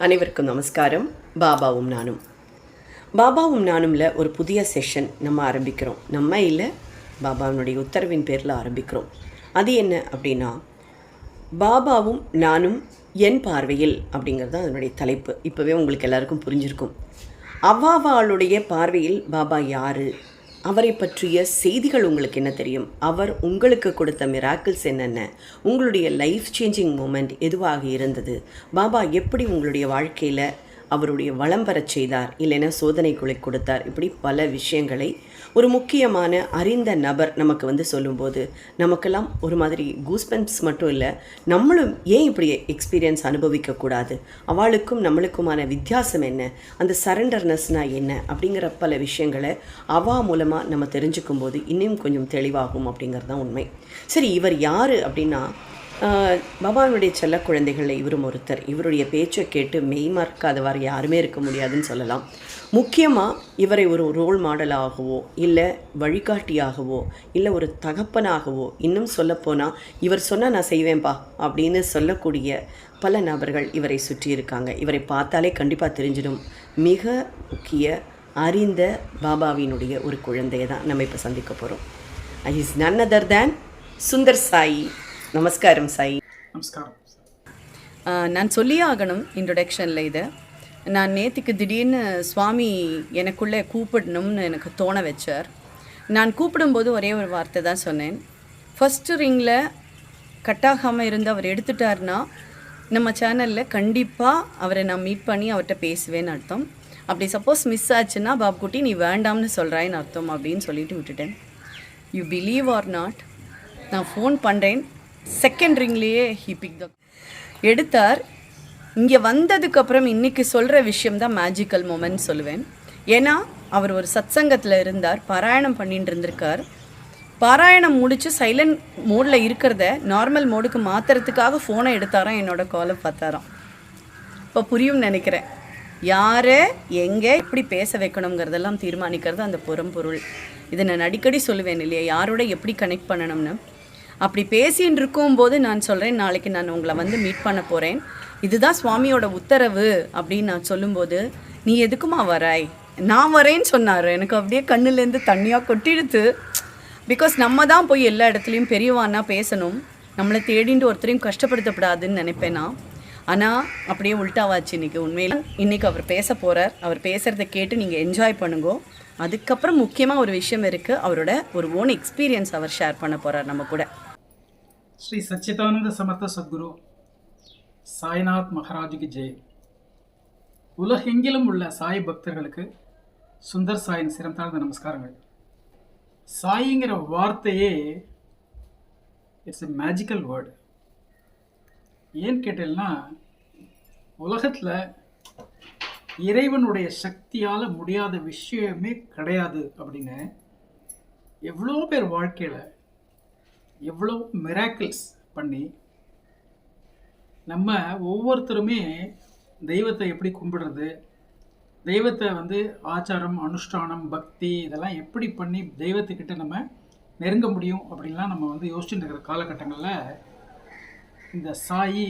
அனைவருக்கும் நமஸ்காரம். பாபாவும் நானும். பாபாவும் நானும்ல ஒரு புதிய செஷன் நம்ம ஆரம்பிக்கிறோம். நம்ம இல்லை பாபாவினுடைய உத்தரவின் பேரில் ஆரம்பிக்கிறோம். அது என்ன அப்படின்னா பாபாவும் நானும் என் பார்வையில் அப்படிங்கிறது தான் அதனுடைய தலைப்பு. இப்போவே உங்களுக்கு எல்லாருக்கும் புரிஞ்சிருக்கும். அவ்வாவாளுடைய பார்வையில் பாபா யார்? அவரை பற்றிய செய்திகள் உங்களுக்கு என்ன தெரியும்? அவர் உங்களுக்கு கொடுத்த மிராக்கிள்ஸ் என்னென்ன? உங்களுடைய லைஃப் சேஞ்சிங் மூமெண்ட் எதுவாக இருந்தது? பாபா எப்படி உங்களுடைய வாழ்க்கையில் அவருடைய வளம் பெறச் செய்தார் இல்லைன்னா சோதனைக்குள்ளே கொடுத்தார். இப்படி பல விஷயங்களை ஒரு முக்கியமான அறிந்த நபர் நமக்கு வந்து சொல்லும்போது நமக்கெல்லாம் ஒரு மாதிரி கூஸ்பென்ஸ் மட்டும் இல்லை நம்மளும் ஏன் இப்படி எக்ஸ்பீரியன்ஸ் அனுபவிக்கக்கூடாது அவளுக்கும் நம்மளுக்குமான வித்தியாசம் என்ன? அந்த சரண்டர்னஸ்னால் என்ன? அப்படிங்கிற பல விஷயங்களை அவா மூலமாக நம்ம தெரிஞ்சுக்கும் போது இன்னும் கொஞ்சம் தெளிவாகும் அப்படிங்கிறது தான் உண்மை. சரி இவர் யார் அப்படின்னா பவானுடைய செல்ல குழந்தைகளில் இவரும் ஒருத்தர். இவருடைய பேச்சை கேட்டு மெய்மறக்காதவாறு யாருமே இருக்க முடியாதுன்னு சொல்லலாம். முக்கியமாக இவரை ஒரு ரோல் மாடலாகவோ இல்லை வழிகாட்டியாகவோ இல்லை ஒரு தகப்பனாகவோ இன்னும் சொல்லப்போனால் இவர் சொன்னால் நான் செய்வேன்பா அப்படின்னு சொல்லக்கூடிய பல நபர்கள் இவரை சுற்றி இருக்காங்க. இவரை பார்த்தாலே கண்டிப்பாக தெரிஞ்சிடும். மிக முக்கிய அறிந்த பாபாவினுடைய ஒரு குழந்தையை தான் நம்ம இப்போ சந்திக்க போகிறோம் I is none other than Sundar Sai. நமஸ்காரம் சாயி. நமஸ்காரம். நான் சொல்லியே ஆகணும் இன்ட்ரொடக்ஷனில் இதை. நான் நேத்திக்கு திடீர்னு சுவாமி எனக்குள்ளே கூப்பிடணும்னு எனக்கு தோண வச்சார். நான் கூப்பிடும்போது ஒரே ஒரு வார்த்தை தான் சொன்னேன். ஃபஸ்ட்டு ரிங்கில் கட்டாகாமல் இருந்து அவர் எடுத்துட்டாருன்னா நம்ம சேனலில் கண்டிப்பாக அவரை நான் மீட் பண்ணி அவர்கிட்ட பேசுவேன்னு அர்த்தம். அப்படி சப்போஸ் மிஸ் ஆச்சுன்னா பாப்குட்டி நீ வேண்டாம்னு சொல்கிறாயின்னு அர்த்தம் அப்படின்னு சொல்லிட்டு விட்டுட்டேன். யூ பிலீவ் ஆர் நாட் நான் ஃபோன் பண்ணுறேன் செகண்ட் ரிங்லேயே ஹி பிக் த எடுத்தார். இங்கே வந்ததுக்கப்புறம் இன்றைக்கி சொல்கிற விஷயம் தான் மேஜிக்கல் மூமெண்ட் சொல்லுவேன். ஏன்னா அவர் ஒரு சத்சங்கத்தில் இருந்தார் பாராயணம் பண்ணிட்டு இருந்திருக்கார். பாராயணம் முடித்து சைலண்ட் மோடில் இருக்கிறத நார்மல் மோடுக்கு மாற்றுறதுக்காக ஃபோனை எடுத்தாராம் என்னோட காலை பார்த்தாராம். இப்போ புரியும் நினைக்கிறேன். யார் எங்கே எப்படி பேச வைக்கணுங்கிறதெல்லாம் தீர்மானிக்கிறது அந்த புறம்பொருள். இதை நான் அடிக்கடி சொல்லுவேன் இல்லையா? யாரோட எப்படி கனெக்ட் பண்ணணும்னு? அப்படி பேசின்னு இருக்கும்போது நான் சொல்கிறேன் நாளைக்கு நான் உங்களை வந்து மீட் பண்ண போகிறேன் இதுதான் சுவாமியோட உத்தரவு அப்படின்னு நான் சொல்லும்போது நீ எதுக்குமா வராய்? நான் வரேன்னு சொன்னார். எனக்கு அப்படியே கண்ணுலேருந்து தண்ணியாக கொட்டிடுத்து. பிகாஸ் நம்ம தான் போய் எல்லா இடத்துலையும் பெரியவானா பேசணும். நம்மளை தேடிட்டு ஒருத்தரையும் கஷ்டப்படுத்தப்படாதுன்னு நினைப்பேனா ஆனால் அப்படியே உல்ட்டாவாச்சு இன்னைக்கு உண்மையில். இன்றைக்கி அவர் பேச போகிறார் அவர் பேசுகிறத கேட்டு நீங்கள் என்ஜாய் பண்ணுங்க. அதுக்கப்புறம் முக்கியமாக ஒரு விஷயம் இருக்குது அவரோட ஒரு ஓன் எக்ஸ்பீரியன்ஸ் அவர் ஷேர் பண்ண போகிறார் நம்ம கூட. ஸ்ரீ சச்சிதானந்த சமர்த்த சத்குரு சாய்நாத் மகாராஜுக்கு ஜெய் உலகெங்கிலும் உள்ள சாய் பக்தர்களுக்கு சுந்தர் சாயின் சிரம் தாழ்ந்த நமஸ்காரங்கள் சாயிங்கிற வார்த்தையே இட்ஸ் எ மேஜிக்கல் வேர்டு ஏன்னு கேட்டேன்னா உலகத்தில் இறைவனுடைய சக்தியால் முடியாத விஷயமே கிடையாது அப்படின்னு எவ்வளோ பேர் வாழ்க்கையில் எவ்வளோ மிராக்கிள்ஸ் பண்ணி நம்ம ஒவ்வொருத்தருமே தெய்வத்தை எப்படி கும்பிடுறது? தெய்வத்தை வந்து ஆச்சாரம் அனுஷ்டானம் பக்தி இதெல்லாம் எப்படி பண்ணி தெய்வத்துக்கிட்ட நம்ம நெருங்க முடியும் அப்படின்லாம் நம்ம வந்து யோசிச்சுட்டு இருக்கிற காலகட்டங்களில் இந்த சாயி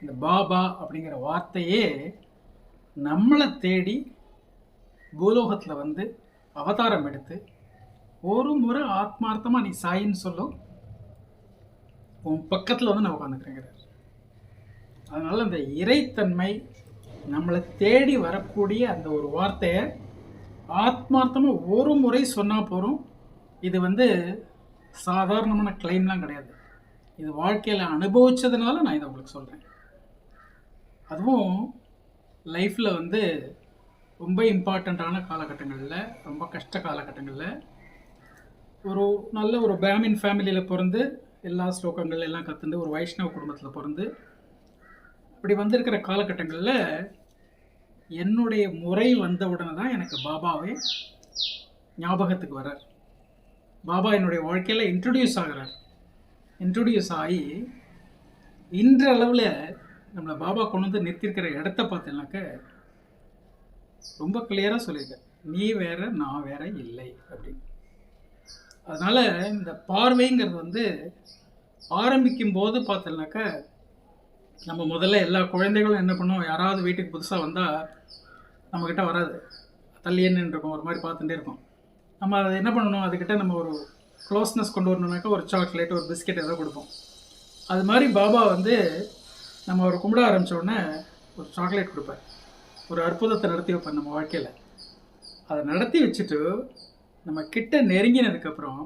இந்த பாபா அப்படிங்கிற வார்த்தையே நம்மளை தேடி பூலோகத்தில் வந்து அவதாரம் எடுத்து ஒரு முறை ஆத்மார்த்தமாக நீ சாயின்னு சொல்லும். உன் பக்கத்தில் வந்து நான் உட்காந்துக்கிறேங்கிறார் அதனால் அந்த இறைத்தன்மை நம்மளை தேடி வரக்கூடிய அந்த ஒரு வார்த்தையை ஆத்மார்த்தமாக ஒரு முறை சொன்னால் போகிறோம் இது வந்து சாதாரணமான கிளைம்லாம் கிடையாது. இது வாழ்க்கையில் அனுபவித்ததுனால நான் இதை உங்களுக்கு சொல்கிறேன் அதுவும் லைஃப்பில் வந்து ரொம்ப இம்பார்ட்டண்ட்டான காலகட்டங்களில் ரொம்ப கஷ்ட காலகட்டங்களில் ஒரு நல்ல ஒரு பிராமின் ஃபேமிலியில் பிறந்து எல்லா ஸ்லோகங்கள் எல்லாம் கற்றுந்து ஒரு வைஷ்ணவ குடும்பத்தில் பிறந்து அப்படி வந்திருக்கிற காலகட்டங்களில் என்னுடைய முறை வந்த உடனே தான் எனக்கு பாபாவே ஞாபகத்துக்கு வரார் பாபா என்னுடைய வாழ்க்கையில் இன்ட்ரடியூஸ் ஆகிறார். இன்ட்ரடியூஸ் ஆகி இன்றளவில் நம்மளை பாபா கொண்டு வந்து நிறுத்திருக்கிற இடத்த பார்த்தீங்கன்னாக்க ரொம்ப கிளியராக சொல்லியிருக்கேன் நீ வேற நான் வேற இல்லை அப்படின்னு. அதனால் இந்த பார்வைங்கிறது வந்து ஆரம்பிக்கும் போது பார்த்தோம்னாக்க நம்ம முதல்ல எல்லா குழந்தைகளும் என்ன பண்ணுவோம்? யாராவது வீட்டுக்கு புதுசாக வந்தால் நம்மக்கிட்ட வராது. தள்ளியே நின்றுருக்கும் ஒரு மாதிரி பார்த்துட்டே இருக்கும். நம்ம அதை என்ன பண்ணணும்? அதுக்கிட்ட நம்ம ஒரு க்ளோஸ்னஸ் கொண்டு வரணுனாக்கா ஒரு சாக்லேட் ஒரு பிஸ்கெட் ஏதோ கொடுப்போம். அது மாதிரி பாபா வந்து நம்ம ஒரு கும்பிட ஆரம்பித்தோடனே உடனே ஒரு சாக்லேட் கொடுப்பார். ஒரு அற்புதத்தை நடத்தி வைப்பார் நம்ம வாழ்க்கையில். அதை நடத்தி வச்சுட்டு நம்ம கிட்ட நெருங்கினதுக்கப்புறம்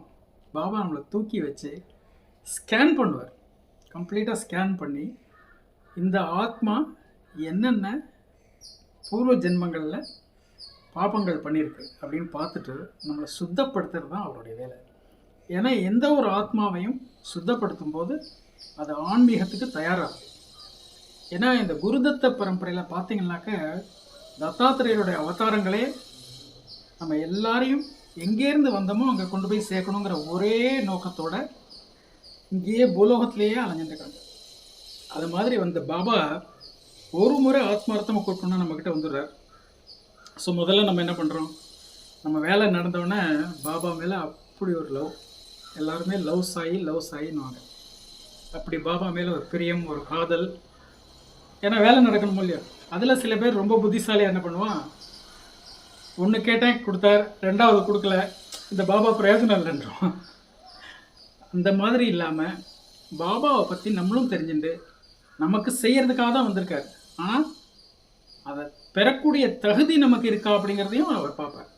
பாபா நம்மளை தூக்கி வச்சு ஸ்கேன் பண்ணுவார். கம்ப்ளீட்டாக ஸ்கேன் பண்ணி இந்த ஆத்மா என்னென்ன பூர்வ ஜென்மங்களில் பாபங்கள் பண்ணியிருக்கு அப்படின்னு பார்த்துட்டு நம்மளை சுத்தப்படுத்துறது தான் அவருடைய வேலை. ஏன்னா எந்த ஒரு ஆத்மாவையும் சுத்தப்படுத்தும் போது அது ஆன்மீகத்துக்கு தயாராகும். ஏன்னா இந்த குருதத்த பரம்பரையில் பார்த்தீங்கன்னாக்க தத்தாத்திரையருடைய அவதாரங்களே நம்ம எல்லாரையும் எங்கேருந்து வந்தோமோ அங்கே கொண்டு போய் சேர்க்கணுங்கிற ஒரே நோக்கத்தோட இங்கேயே பூலோகத்திலேயே அலைஞ்சிருக்காங்க. அது மாதிரி வந்த பாபா ஒரு முறை ஆத்மார்த்தமாக கூப்பிட்டோன்னா நம்மக்கிட்ட வந்துடுறார். ஸோ முதல்ல நம்ம என்ன பண்ணுறோம் நம்ம வேலை நடந்தோடனே பாபா மேலே அப்படி ஒரு லவ் எல்லாருமே லவ் சாயி லவ் சாயின்னுவாங்க. அப்படி பாபா மேலே ஒரு பிரியம் ஒரு காதல். ஏன்னா வேலை நடக்கணுமோ இல்லையா? அதில் சில பேர் ரொம்ப புத்திசாலியாக என்ன பண்ணுவான்? ஒன்று கேட்டேன் கொடுத்தார். ரெண்டாவது கொடுக்கல. இந்த பாபா பிரயோஜனம் இல்லைன்றோம். அந்த மாதிரி இல்லாமல் பாபாவை பற்றி நம்மளும் தெரிஞ்சுண்டு நமக்கு செய்கிறதுக்காக தான் வந்திருக்காரு. ஆனால் அதை பெறக்கூடிய தகுதி நமக்கு இருக்கா அப்படிங்கிறதையும் அவர் பார்ப்பார்.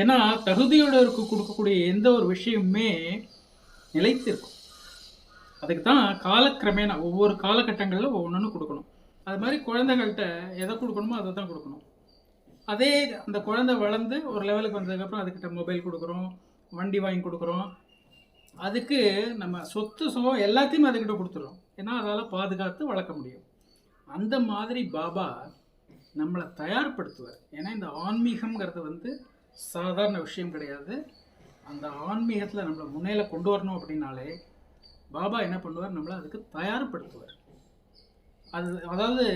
ஏன்னா தகுதியோட இருக்க கொடுக்கக்கூடிய எந்த ஒரு விஷயமுமே நிலைத்திருக்கும். அதுக்கு தான் காலக்கிரமேணா ஒவ்வொரு காலகட்டங்களில் ஒவ்வொன்று கொடுக்கணும். அது மாதிரி குழந்தைகள்கிட்ட எதை கொடுக்கணுமோ அதை தான் கொடுக்கணும். அதே அந்த குழந்தை வளர்ந்து ஒரு லெவலுக்கு வந்ததுக்கப்புறம் அதுக்கிட்ட மொபைல் கொடுக்குறோம் வண்டி வாங்கி கொடுக்குறோம். அதுக்கு நம்ம சொத்து சுகம் எல்லாத்தையும் அதுக்கிட்ட கொடுத்துறோம் ஏன்னா அதால் பாதுகாத்து வளர்க்க முடியும். அந்த மாதிரி பாபா நம்மளை தயார்படுத்துவார். ஏன்னா இந்த ஆன்மீகம்ங்கிறது வந்து சாதாரண விஷயம் கிடையாது. அந்த ஆன்மீகத்தில் நம்மளை முன்னையில் கொண்டு வரணும் அப்படின்னாலே பாபா என்ன பண்ணுவார்? நம்மளை அதுக்கு தயார்படுத்துவார். அது அதாவது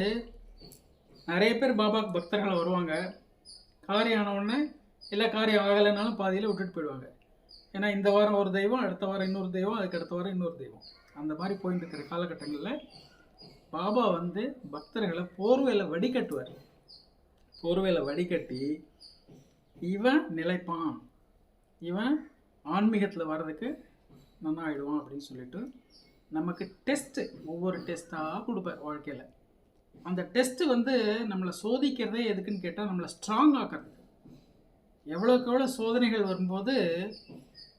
நிறைய பேர் பாபாக்கு பக்தர்கள் வருவாங்க. காரியம் ஆன உடனே இல்லை காரியம் ஆகலைனாலும் பாதியில் விட்டுட்டு போயிடுவாங்க. ஏன்னா இந்த வாரம் ஒரு தெய்வம் அடுத்த வாரம் இன்னொரு தெய்வம் அதுக்கு அடுத்த வாரம் இன்னொரு தெய்வம். அந்த மாதிரி போயிட்டு இருக்கிற காலகட்டங்களில் பாபா வந்து பக்தர்களை போர்வையில் வடிகட்டுவார். போர்வையில் வடிகட்டி இவன் நிலைப்பான். இவன் ஆன்மீகத்தில் வர்றதுக்கு நல்லா அப்படின்னு சொல்லிட்டு நமக்கு டெஸ்ட்டு ஒவ்வொரு டெஸ்ட்டாக கொடுப்பார் வாழ்க்கையில். அந்த டெஸ்ட்டு வந்து நம்மளை சோதிக்கிறதே எதுக்குன்னு கேட்டால் நம்மளை ஸ்ட்ராங் ஆக்கிறதுக்கு எவ்வளோக்கு எவ்வளோ சோதனைகள் வரும்போது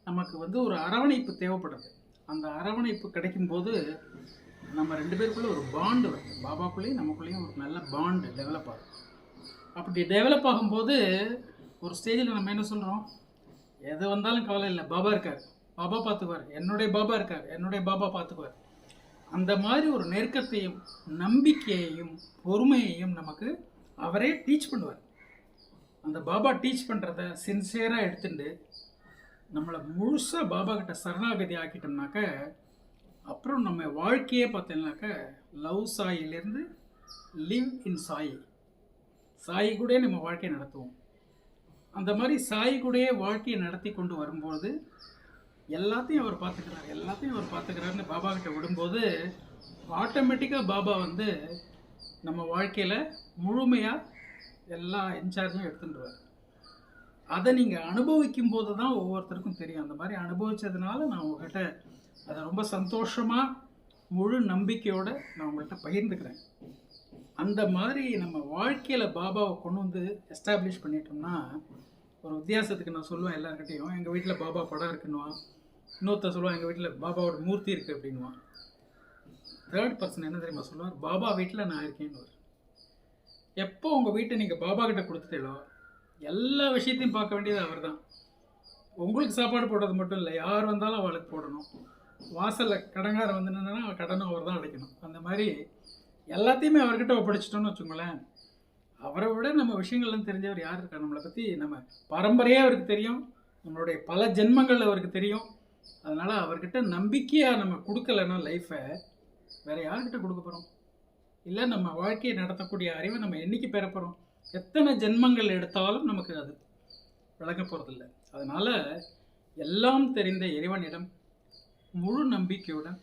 நமக்கு வந்து ஒரு அரவணைப்பு தேவைப்படுது. அந்த அரவணைப்பு கிடைக்கும்போது நம்ம ரெண்டு பேருக்குள்ளே ஒரு பாண்டு வருது. பாபாக்குள்ளேயும் நமக்குள்ளேயும் ஒரு நல்ல பாண்டு டெவலப் ஆகும் அப்படி டெவலப் ஆகும்போது ஒரு ஸ்டேஜில் நம்ம என்ன சொல்கிறோம் எது வந்தாலும் கவலை இல்லை. பாபா இருக்கார். பாபா பார்த்துக்குவார். என்னுடைய பாபா இருக்கார். என்னுடைய பாபா பார்த்துக்குவார். அந்த மாதிரி ஒரு நெருக்கத்தையும் நம்பிக்கையையும் பொறுமையையும் நமக்கு அவரே டீச் பண்ணுவார். அந்த பாபா டீச் பண்ணுறத சின்சியராக எடுத்துட்டு நம்மளை முழுசாக பாபா கிட்ட சரணாகதி ஆக்கிட்டோம்னாக்க அப்புறம் நம்ம வாழ்க்கையே பார்த்தீங்கன்னாக்க லவ் சாயிலேருந்து லிவ் இன் சாயி. சாயி கூட நம்ம வாழ்க்கையை நடத்துவோம். அந்த மாதிரி சாயி கூடயே வாழ்க்கையை நடத்தி கொண்டு வரும்போது எல்லாத்தையும் அவர் பார்த்துக்கிறார் எல்லாத்தையும் அவர் பார்த்துக்கிறாருன்னு பாபா கிட்ட விடும்போது ஆட்டோமேட்டிக்காக பாபா வந்து நம்ம வாழ்க்கையில் முழுமையாக எல்லா இன்சார்ஜும் எடுத்துட்டுருவார் அதை நீங்கள் அனுபவிக்கும் போது தான் ஒவ்வொருத்தருக்கும் தெரியும். அந்த மாதிரி அனுபவித்ததுனால நான் உங்கள்கிட்ட அதை ரொம்ப சந்தோஷமாக முழு நம்பிக்கையோடு நான் உங்கள்கிட்ட பகிர்ந்துக்கிறேன். அந்த மாதிரி நம்ம வாழ்க்கையில் பாபாவை கொண்டு வந்து எஸ்டாப்ளிஷ் பண்ணிட்டோம்னா ஒரு வித்தியாசத்துக்கு நான் சொல்லுவேன் எல்லாருக்கிட்டையும் எங்கள் வீட்டில் பாபா படம் இருக்குன்னுவான் இன்னொருத்த சொல்லுவான் எங்கள் வீட்டில் பாபாவோட மூர்த்தி இருக்குது அப்படின்வான் தேர்ட் பர்சன் என்ன தெரியுமா சொல்லுவார்? பாபா வீட்டில் நான் இருக்கேன்னு எப்போ உங்கள் வீட்டை நீங்கள் பாபா கிட்ட கொடுத்துட்டீங்களோ எல்லா விஷயத்தையும் பார்க்க வேண்டியது அவர் தான் உங்களுக்கு சாப்பாடு போடுறது மட்டும் இல்லை யார் வந்தாலும் அவளுக்கு போடணும். வாசலில் கடங்காரன் வந்து நின்னா கடனும் அவர் தான் அடைக்கணும். அந்த மாதிரி எல்லாத்தையுமே அவர்கிட்ட ஒப்படைச்சிட்டோன்னு வச்சுக்கோங்களேன். அவரை விட நம்ம விஷயங்கள்லாம் தெரிஞ்சவர் யார் இருக்கார் நம்மளை பற்றி நம்ம பரம்பரையாக அவருக்கு தெரியும். நம்மளுடைய பல ஜென்மங்கள் அவருக்கு தெரியும். அதனால் அவர்கிட்ட நம்பிக்கையாக நம்ம கொடுக்கலன்னா லைஃப்பை வேறு யார்கிட்ட கொடுக்க போகிறோம் இல்லை நம்ம வாழ்க்கையை நடத்தக்கூடிய அறிவை நம்ம என்றைக்கு பெற போகிறோம் எத்தனை ஜென்மங்கள் எடுத்தாலும் நமக்கு அது விளங்க போகிறதில்ல அதனால் எல்லாம் தெரிந்த இறைவனிடம் முழு நம்பிக்கையுடன்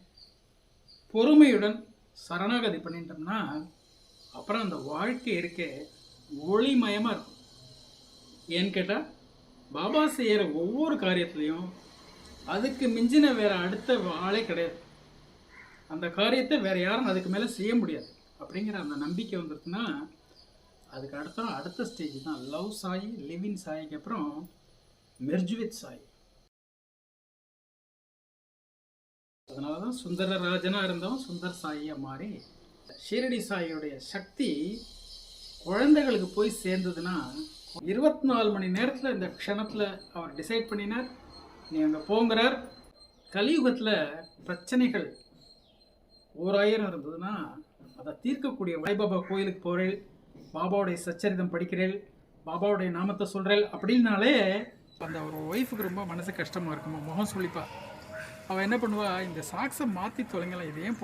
பொறுமையுடன் சரணாகதி பண்ணிட்டோம்னா அப்புறம் அந்த வாழ்க்கை இருக்க ஒளிமயமாக இருக்கும். ஏன்னு கேட்டால் பாபா செய்கிற ஒவ்வொரு காரியத்துலேயும் அதுக்கு மிஞ்சின வேறு அடுத்த ஆளே கிடையாது. அந்த காரியத்தை வேறு யாரும் அதுக்கு மேலே செய்ய முடியாது. அப்படிங்கிற அந்த நம்பிக்கை வந்துருக்குன்னா அதுக்கு அடுத்த அடுத்த ஸ்டேஜ் தான். லவ் சாய் லிவின் சாய்க்கு அப்புறம் மெர்ஜுவித் சாய். அதனால தான் சுந்தரராஜனாக இருந்தவன் சுந்தர் சாயியாக மாறி ஷீரடி சாயியுடைய சக்தி குழந்தைகளுக்கு போய் சேர்ந்ததுன்னா இருபத்தி நாலு மணி நேரத்தில் இந்த க்ஷணத்தில் அவர் டிசைட் பண்ணினார். நீ அங்கே போங்கிறார். கலியுகத்தில் பிரச்சனைகள் ஓராயிரம் இருந்ததுன்னா அதை தீர்க்கக்கூடிய சாய்பாபா கோயிலுக்கு போகிறேன் பாபாவுடைய சச்சரிதம் படிக்கிறேள். பாபாவுடைய நாமத்தை சொல்கிறேன் அப்படின்னாலே அந்த ஒரு ஒய்ஃபுக்கு ரொம்ப மனசு கஷ்டமாக இருக்குமா? முகம் சொல்லிப்பா அவள் என்ன பண்ணுவா? இந்த சாக்ஸை மாற்றி தொலைங்கலாம். இதையும்